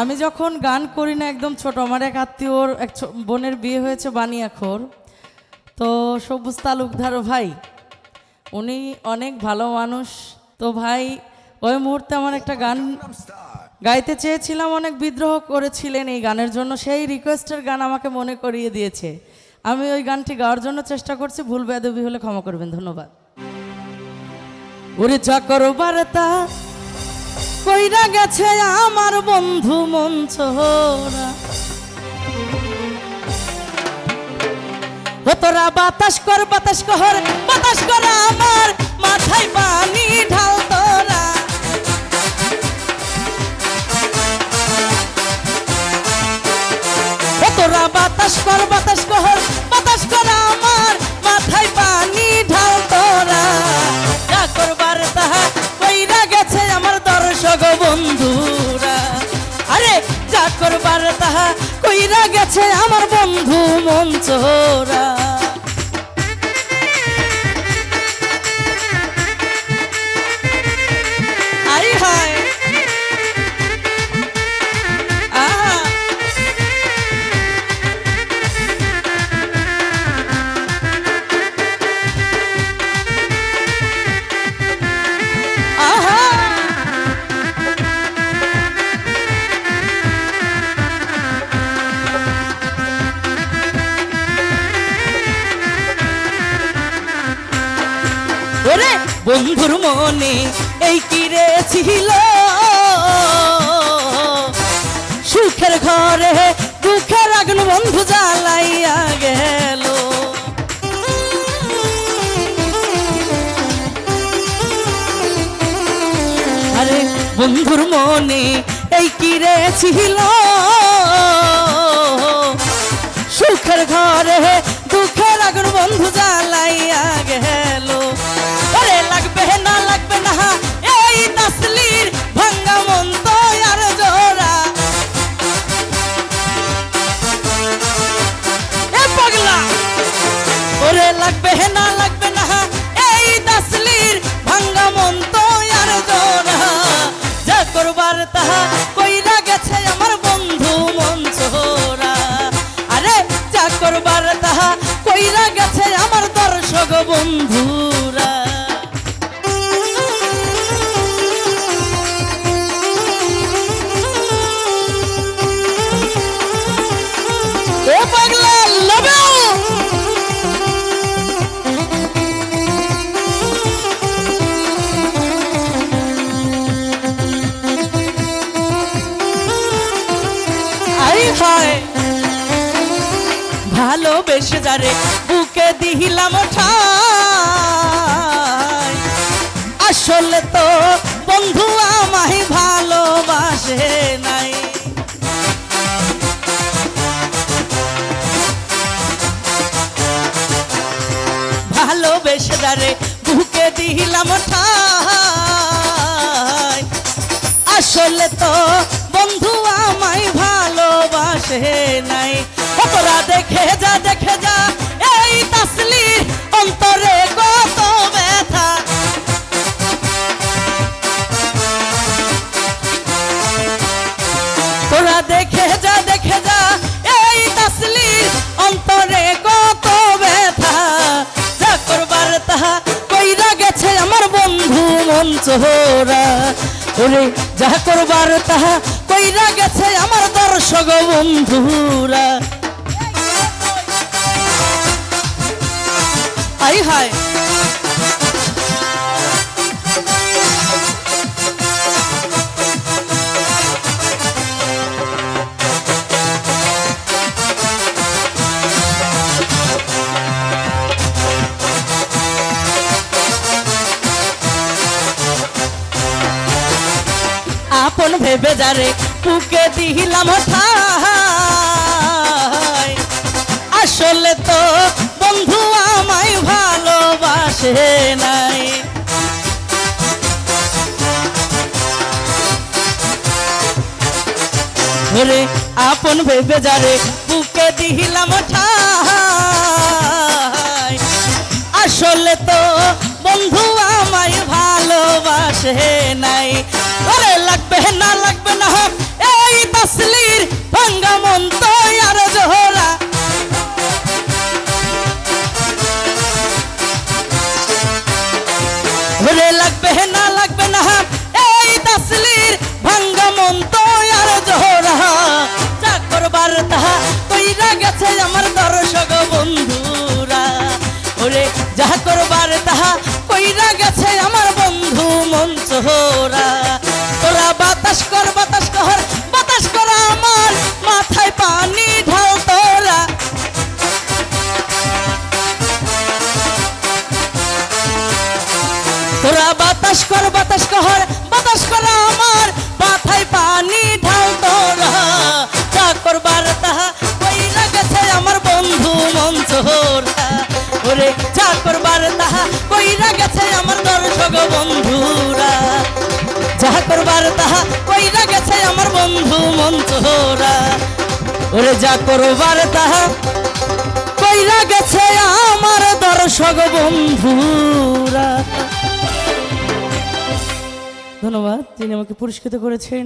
আমি যখন গান করি না একদম ছোট, আমার এক আত্মীয়র এক বোনের বিয়ে হয়েছে বানিয়াখোর। তো সবুজ তালুকদার ভাই, উনি অনেক ভালো মানুষ। তো ভাই, ওই মুহূর্তে আমার একটা গান গাইতে চেয়েছিলাম, অনেক বিদ্রোহ করেছিলেন এই গানের জন্য। সেই রিকোয়েস্টের গান আমাকে মনে করিয়ে দিয়েছে। আমি ওই গানটি গাওয়ার জন্য চেষ্টা করছি, ভুল বেদবি হলে ক্ষমা করবেন, ধন্যবাদ। ওরে চাকর বার্তা কইরা গেছে আমার বন্ধু মঞ্চরা ছোড়া তোরা বাতাস কর বাতাস কর বাতাস কর আমার, মাথায় পানি ঢাল তোরা। যা তাহা কইরা গেছে আমার বন্ধু মন আই বন্ধুর মনে এই কিরে ছিল? সুখের ঘরে দুঃখের আগুন বন্ধু জ্বালাইয়া গেল। আরে বন্ধুর মনে এই কিরে ছিল? তাহা গেছে আমার বন্ধু আরে করবার তাহা গেছে আমার দর্শক বন্ধুরা ভালোবেসে যারে বুকে দিহিলাম ঠাই। আসলে তো বন্ধু আমায় ভালোবাসে নাই। ভালোবেসে যারে বুকে দিহিলাম ঠাই। আসলে তো ভালোবাসে নাই। তোরা দেখে যা দেখে যা। এই তাসলির অন্তরে কত ব্যথা। তোরা দেখে যা দেখে যা। এই তাসলির অন্তরে কত ব্যথা। যা করবার তাহা কইরা গেছে আমার বন্ধু মঞ্চরা ওরে যা করবার তাহা কইরা গেছে আমার দর্শক বন্ধুরা। আই হায়। আপন ভেবে যারে পুকে দিলাম আসলে তো বন্ধু আমায় ভালোবাসে নাই। ওরে আপন ভেবে যারে বুকে দিলাম আসলে তো বন্ধু আমায় ভালোবাসে নাই। থাকবে না হোক। এই তসলির ভাঙ্গা মন্ত্র গো বন্ধুরা, যাহা করবার তাহা কইরা গেছে আমার বন্ধু মঞ্চরা ওরে যা করবার তাহা কইরা গেছে আমার দর্শক বন্ধুরা। ধন্যবাদ তিনি আমাকে পুরস্কৃত করেছেন।